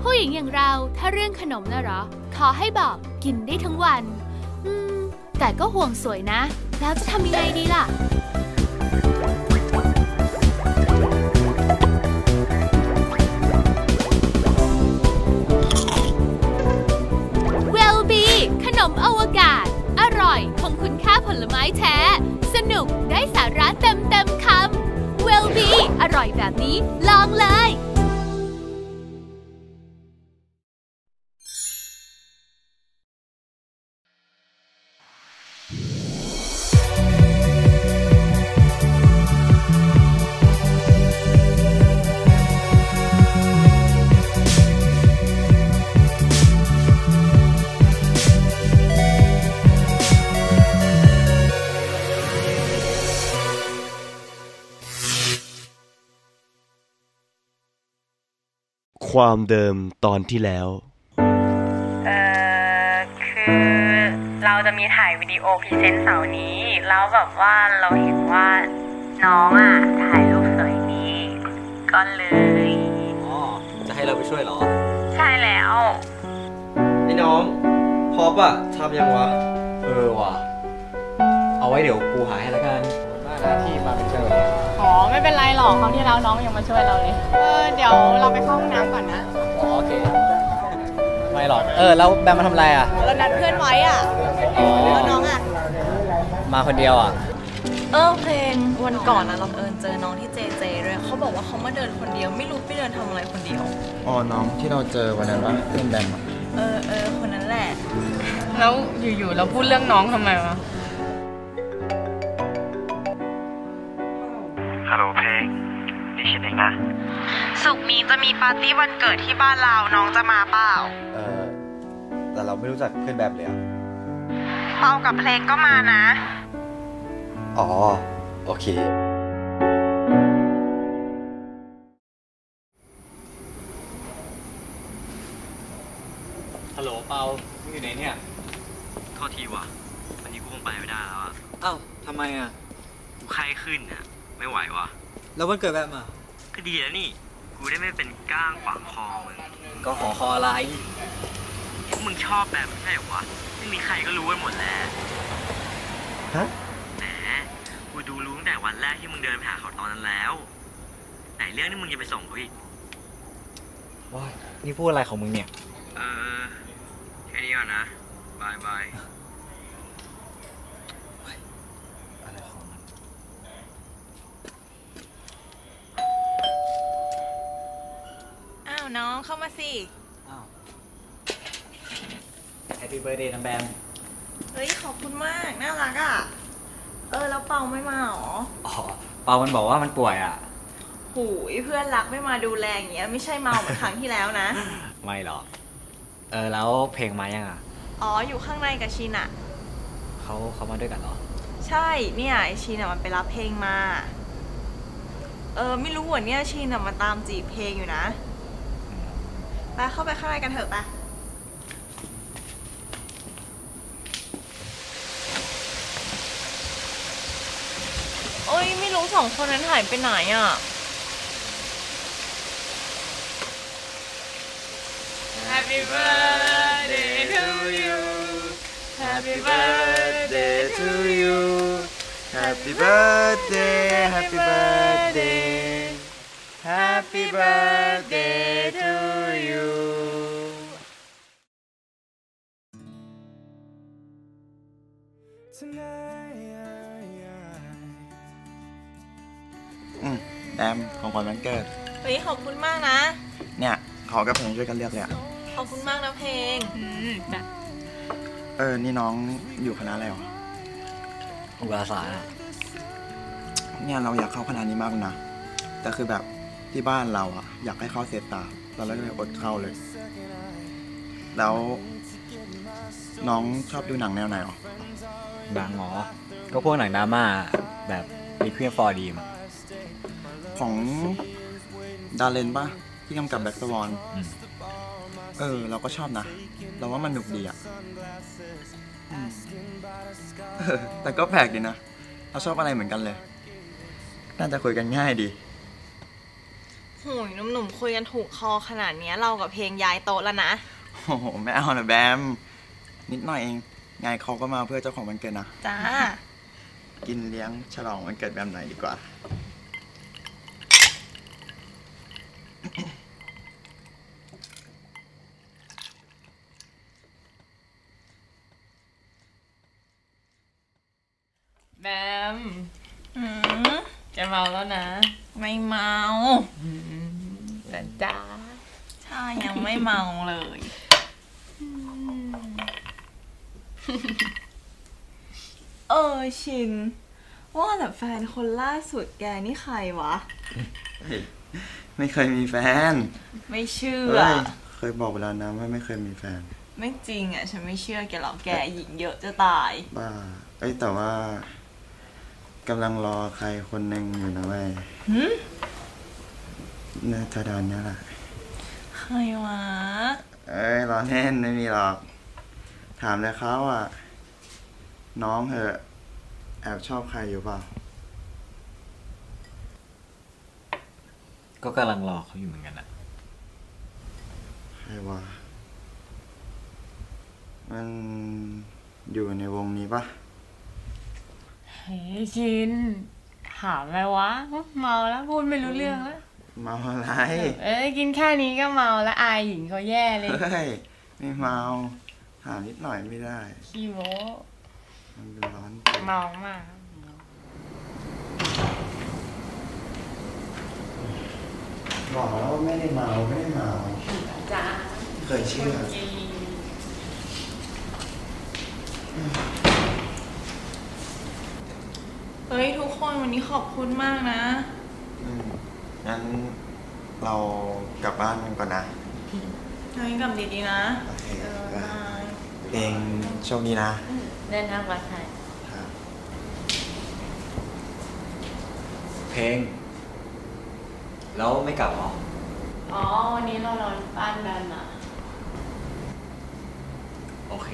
ผู้หญิงอย่างเราถ้าเรื่องขนมนะหรอ ขอให้บอกกินได้ทั้งวัน อืม แต่ก็ห่วงสวยนะ แล้วจะทำยังไงดีล่ะเวลบีขนมอวกาศ อร่อยคงคุณค่าผลไม้แท้ สนุกได้สาระเต็มเต็มคำเวลบีอร่อยแบบนี้ลองเลย ความเดิมตอนที่แล้ว เออคือเราจะมีถ่ายวิดีโอพรีเซนต์เสาร์นี้ แล้วแบบว่าเราเห็นว่าน้องอะถ่ายรูปสวยดีก็เลย อ๋อ จะให้เราไปช่วยเหรอ ใช่แล้ว ไอ้น้อง พอปอะทำยังวะ เออว่ะ เอาไว้เดี๋ยวกูหาให้แล้วกันมาหน้าที่มาเป็นเชิญอ๋อ ไม่เป็นไรหรอกคราวที่แล้วน้องยังมาช่วยเราเลย เออ เดี๋ยวเราไปเข้าห้องน้ำก่อนนะ อ๋อโอเค ไม่หรอก เออ แล้วแบมมาทำอะไรอะ เรานัดเพื่อนไว้อะอ๋อ แล้วน้องอะ มาคนเดียวอะ เออเพลงวันก่อนนะเราเอิญเจอน้องที่เจเจด้วยเขาบอกว่าเขามาเดินคนเดียว ไม่รู้ไปเดินทำอะไรคนเดียว อ๋อ น้องที่เราเจอวันนั้นว่าเพื่อนแบมอะเออเออคนนั้นแหละ แล้วอยู่ๆเราพูดเรื่องน้องทำไมวะ ฮัลโหลเพลงนี่ฉันเองนะ สุกร์นี้จะมีปาร์ตี้วันเกิดที่บ้านเรา น้องจะมาเปล่า เออแต่เราไม่รู้จักเพื่อนแบมเลยอะเปากับเพลงก็มานะ อ๋อ โอเค ฮัลโหลเปามึงอยู่ไหนเนี่ย โทษทีว่ะ วันนี้กูคงไปไม่ได้แล้วอะอ้าวทำไมอะ กูไข้ขึ้นอะ ไม่ไหวว่ะแล้ววันเกิดแบมอะก็ดีแล้วนี่ กูได้ไม่เป็นก้างขวางคอมึง ก็ขอคออะไรพวกมึงชอบแบบไม่ใช่เหรอวะไม่มีใครก็รู้กันหมดแล้วฮะแหมกูดูรู้ตั้งแต่วันแรกที่มึงเดินไปหาเขาตอนนั้นแล้ว ไหนเรื่องที่มึงจะไปส่งเขาอีกว้ายนี่พูดอะไรของมึงเนี่ย เออแค่นี้ก่อนนะบายบาย อะไรของมัน อ้าว น้องเข้ามาสิ อ้าว Happy birthday น้ำแบม เฮ้ย ขอบคุณมาก น่ารักอะ เออ แล้วเปาไม่มาหรออ๋อเปามันบอกว่ามันป่วยอะ หูยเพื่อนรักไม่มาดูแลอย่างเงี้ย ไม่ใช่เมาเหมือนครั้งที่แล้วนะ ไม่หรอก เออ แล้วเพลงมายังอะ อ๋อ อยู่ข้างในกับชินอะเขาเขามาด้วยกันเหรอ ใช่ เนี่ยไอชินอะมันไปรับเพลงมา เออ ไม่รู้วันเนี้ยชินอะมาตามจีบเพลงอยู่นะ ไปเข้าไปข้างในกันเถอะไปโอ้ยไม่รู้สองคนนั้นหายไปไหนอะ Happy birthday to you Happy birthday to you Happy birthday Happy birthday Happy birthday to you อืมแบมของขวัญวันเกิด เฮ้ยขอบคุณมากนะ เนี่ยขอกับเพลงช่วยกันเลือกเลยอะขอบคุณมากนะเพลง อืมจ้ะเออ นี่น้องอยู่คณะอะไรหรออุบาสาอะเนี่ยเราอยากเข้าคณะนี้มากเลยนะ แต่คือแบบ ที่บ้านเราอะอยากให้เข้าเซตาเราเลยอดเข้าเลย แล้ว น้องชอบดูหนังแนวไหนหรอ บางหมอ ก็พวกหนังดราม่าแบบรีควีมฟอร์ดีมของดาเลนปะที่กำกับแบ็กสวอนอืมเออ เราก็ชอบนะ เราว่ามันหนุกดีอะอืมเออแต่ก็แปลกดีนะ เราชอบอะไรเหมือนกันเลย น่าจะคุยกันง่ายดี โหยหนุ่มๆคุยกันถูกคอขนาดเนี้ยเรากับเพลงย้ายโต๊ะแล้วนะ โอ้โหไม่เอานะแบม นิดหน่อยเองไงเขาก็มาเพื่อเจ้าของวันเกิดนะ จ้า กินเลี้ยงฉลองวันเกิดแบบไหนดีกว่า แบม อืม แกเมาแล้วนะ ไม่เมา แต่จ้า ใช่ยังไม่เมาเลย เออชิน ว่าแต่แฟนคนล่าสุดแกนี่ใครวะ ไม่เคยมีแฟน ไม่เชื่อเอ้ยเคยบอกไปแล้วนะว่าไม่เคยมีแฟน ไม่จริงอะ ฉันไม่เชื่อแกหรอกแกหญิงเยอะจะตาย บ้า เอ้ยแต่ว่ากำลังรอใครคนหนึ่งอยู่นะเว้ยหืมน่าจะดอนนี้แหละ ใครวะ เอ้ยรอเล่นไม่มีหรอก ถามเลยเขาอะน้องเหอะ แอบชอบใครอยู่เปล่า ก็กำลังรอเขาอยู่เหมือนกันอะใครวะมันอยู่ในวงนี้ปะเฮ้ยชิน ถามอะไรวะ เมาแล้วพูดไม่รู้เรื่องแล้ว เมาอะไร เอ้ยกินแค่นี้ก็เมาแล้วอายหญิงเขาแย่เลย เฮ้ย ไม่เมา ถามนิดหน่อยไม่ได้ขี้โม้มันเป็นร้อนเมามากบอกแล้วว่าไม่ได้เมาไม่ได้เมาจ้าเคยเชื่อเฮ้ย ทุกคนวันนี้ขอบคุณมากนะอืมงั้นเรากลับบ้านกันก่อนนะน้อยกลับดีๆนะ โอเค เออเออบายเองโชคดีนะเดินทางปลอดภัยครับเพลง แล้วไม่กลับหรอ อ๋อ วันนี้เรานอนบ้านกันอะ โอเค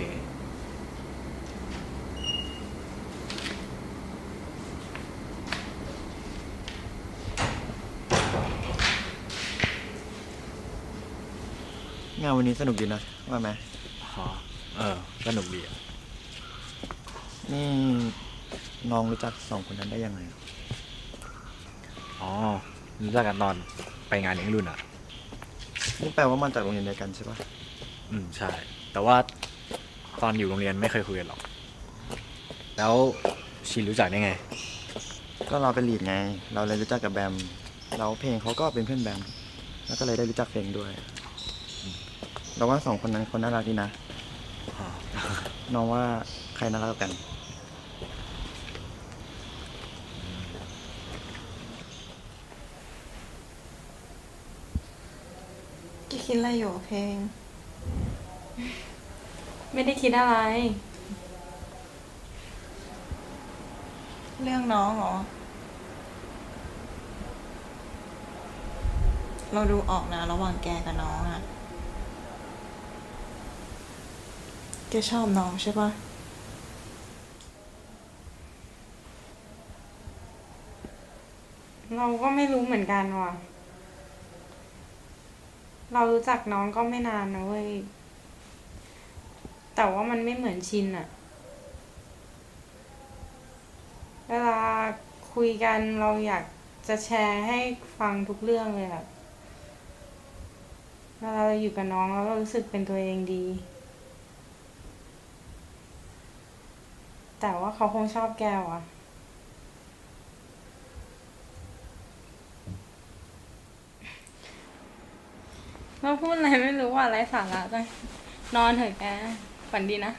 งานวันนี้สนุกดีนะ ว่าไหมอ๋อ เออสนุกดีอะนี่น้องรู้จักสองคนนั้นได้ยังไงอ๋อรู้จักกันตอนไปงานเลี้ยงรุ่นอะ นี่แปลว่ามาจากโรงเรียนเดียวกันใช่ปะอืมใช่ แต่ว่าตอนอยู่โรงเรียนไม่เคยคุยกันหรอก แล้วชินรู้จักได้ไง ก็เราเป็นลีดไง เราเลยรู้จักกับแบมแล้วเพลงเขาก็เป็นเพื่อนแบมแล้วก็เลยได้รู้จักเพลงด้วยเราว่าสองคนนั้นคนน่ารักดีนะอ๋อ น้องว่าใครน่ารักกว่ากันแกคิดอะไรอยู่เพลง ไม่ได้คิดอะไร เรื่องน้องเหรอ เราดูออกนะ ระหว่างแกกับน้องอะ แกชอบน้องใช่ปะเราก็ไม่รู้เหมือนกันว่ะ เรารู้จักน้องก็ไม่นานนะเว้ย แต่ว่ามันไม่เหมือนชินอะเวลาคุยกันเราอยากจะแชร์ให้ฟังทุกเรื่องเลยอะเวลาเราอยู่กับน้องแล้วเรารู้สึกเป็นตัวเองดี แต่ว่าเขาคงชอบแกวอะมาพูดอะไรไม่รู้ว่าไรสาระจังนอนเถอะแกฝันดีนะ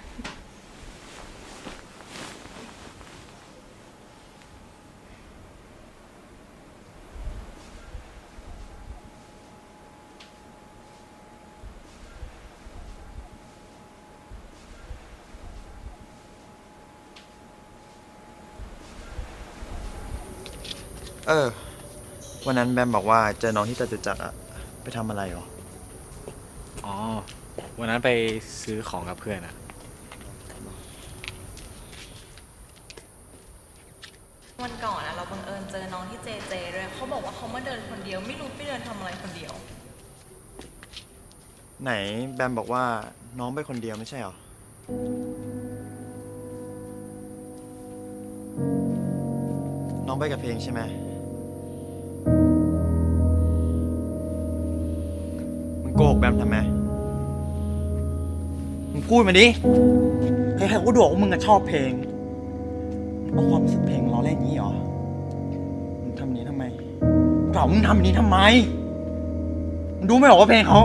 เออ วันนั้นแบมบอกว่าเจอน้องที่จตุจักรอะไปทำอะไรหรอ อ๋อ วันนั้นไปซื้อของกับเพื่อนอะวันก่อนอะเราบังเอิญเจอน้องที่เจเจด้วยเขาบอกว่าเขามาเดินคนเดียว ไม่รู้ไปเดินทำอะไรคนเดียว ไหนแบมบอกว่าน้องไปคนเดียวไม่ใช่เหรอ น้องไปกับเพลงใช่ไหม แบมทำไมมึงพูดมาดิใครๆก็ดูว่ามึงอะชอบเพลงมึงเอาความรู้สึกเพลงล้อเล่นอย่างนี้เหรอ มึงทำนี้ทำไมเปล่ามึงทำนี้ทำไม มึงดูไม่ออกว่าเพลงเขา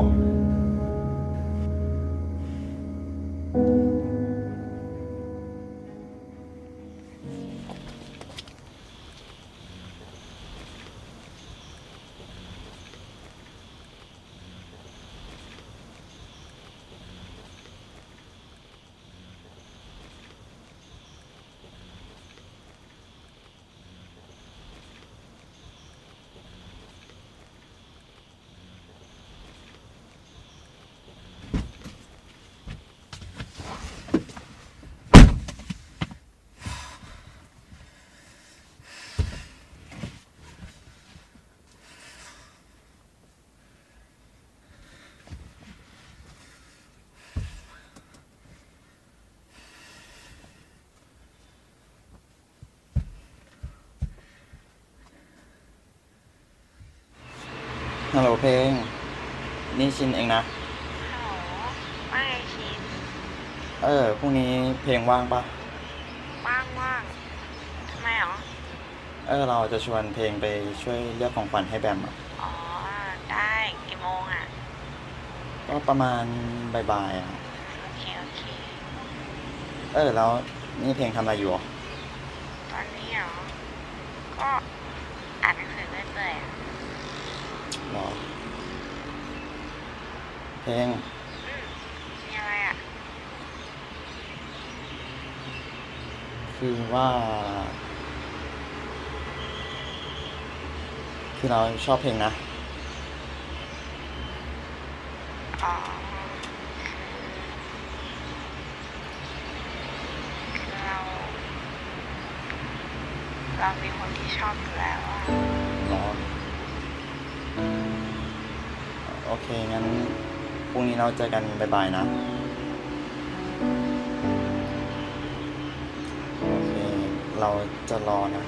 ฮัลโหลเพลง นี่ชินเองนะว่าไงชีนเออพรุ่งนี้เพลงว่างปะว่างว่างทำไมหรอ เออ เราจะชวนเพลงไปช่วยเลือกของขวัญให้แบมอะอ๋อ ได้กี่โมงอะ ก็ประมาณบ่ายๆอะโอเค โอเค เออ แล้วนี่เพลงทำอะไรอยู่อะตอนนี้เหรอ ก็อ่านหนังสือเรื่อยๆอะ หรอเพลงอืมมีอะไรอะ คือว่า คือเราชอบเพลงนะ อ๋อคือคือเรา เรามีคนที่ชอบอยู่แล้วอะ หรอ โอเค งั้นพรุ่งนี้เราเจอกันบ๊ายบายนะ โอเค เราจะรอนะ